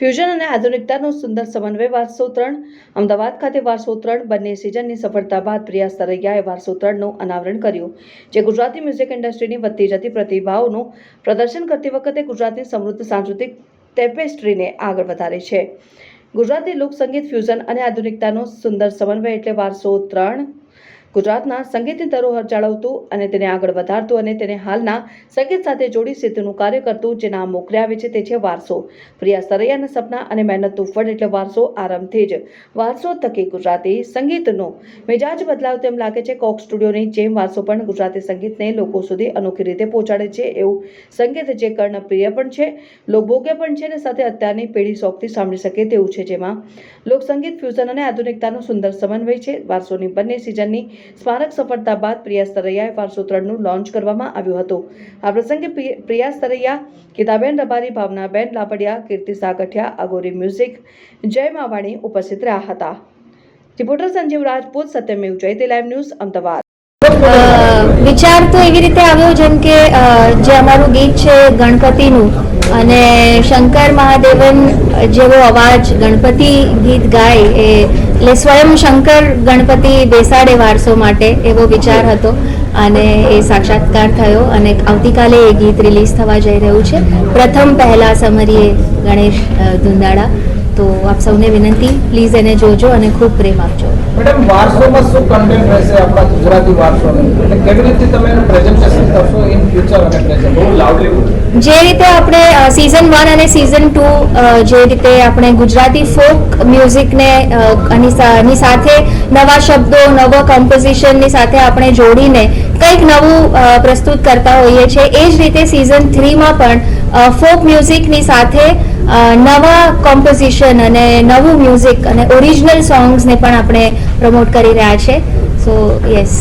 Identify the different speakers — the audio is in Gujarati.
Speaker 1: ફ્યુઝન અને આધુનિકતાનો સુંદર સમન્વય વારસો ત્રણ, અમદાવાદ ખાતે વારસો ત્રણ બંને સિઝનની સફળતા બાદ પ્રિયા સરૈયાએ વારસો ત્રણનું અનાવરણ કર્યું, જે ગુજરાતી મ્યુઝિક ઇન્ડસ્ટ્રીની વધતી જતી પ્રતિભાઓનું પ્રદર્શન કરતી વખતે ગુજરાતની સમૃદ્ધ સાંસ્કૃતિક ટેપેસ્ટ્રીને આગળ વધારે છે. ગુજરાતી લોકસંગીત ફ્યુઝન અને આધુનિકતાનો સુંદર સમન્વય એટલે વારસો ત્રણ ગુજરાતના સંગીતની ધરોહર જાળવતું અને તેને આગળ વધારતું અને તેને હાલના સંગીત સાથે જોડી સિદ્ધનું કાર્ય કરતું જે નામ મોકલી આવે છે તે છે વારસો. પ્રિયા સરૈયાના સપના અને મહેનતનું ફળ એટલે વારસો આરંભથી જ. વારસો થકી ગુજરાતી સંગીતનો મિજાજ બદલાવ તેમ લાગે છે. કોક સ્ટુડિયોની જેમ વારસો પણ ગુજરાતી સંગીતને લોકો સુધી અનોખી રીતે પહોંચાડે છે. એવું સંગીત જે કર્ણપ્રિય પણ છે, લોકભોગ્ય પણ છે અને સાથે અત્યારની પેઢી શોખથી સાંભળી શકે તેવું છે. જેમાં લોકસંગીત ફ્યુઝન અને આધુનિકતાનો સુંદર સમન્વય છે. વારસોની બંને સિઝનની સ્મારક સફળતા બાદ પ્રિયા સરૈયાએ વારસો ત્રણનું લોન્ચ કરવામાં આવ્યું હતું. આ પ્રસંગે પ્રિયા સરૈયા, ગીતાબેન રબારી, ભાવનાબેન લાપડિયા, કીર્તિ સાગઠિયા, અગોરી મ્યુઝિક, જય માવાણી ઉપસ્થિત રહ્યા હતા. Reporter Sanjeev Rajput, Satyamev Jayate, live news, Ahmedabad.
Speaker 2: વિચાર તો એવી રીતે આવ્યો જેમ કે જે અમારું ગીત છે ગણપતિનું અને શંકર મહાદેવન જેવો અવાજ ગણપતિ ગીત ગાય એ એટલે સ્વયં શંકર ગણપતિ બેસાડે વારસો માટે એવો વિચાર હતો. અને એ સાક્ષાત્કાર થયો અને આવતીકાલે એ ગીત રિલીઝ થવા જઈ રહ્યું છે. પ્રથમ પહેલા સમરીએ ગણેશ ધુંધાડા તો આપ સૌને વિનંતી પ્લીઝ એને જોજો અને ખૂબ પ્રેમ આપજો.
Speaker 3: મેડમ વારસોમાં શું કન્ટેન્ટ રહેશે આપણા ગુજરાતી વારસોને? એટલે કેવી રીતે તમે એનું પ્રેઝન્ટેશન કરશો ઇન ફ્યુચર અને પ્રેઝન્ટ બહુ લાઉડલી
Speaker 2: જે રીતે આપણે સિઝન વન અને સિઝન ટુ જે રીતે આપણે ગુજરાતી ફોક મ્યુઝિકને આની સાથે નવા શબ્દો નવા કમ્પોઝિશનની સાથે આપણે જોડીને કંઈક નવું પ્રસ્તુત કરતા હોઈએ છીએ. એ જ રીતે સિઝન થ્રીમાં પણ ફોક મ્યુઝિકની સાથે નવા કોમ્પોઝિશન અને નવું મ્યુઝિક અને ઓરિજિનલ સોંગ્સને પણ આપણે પ્રમોટ કરી રહ્યા છે. સો યસ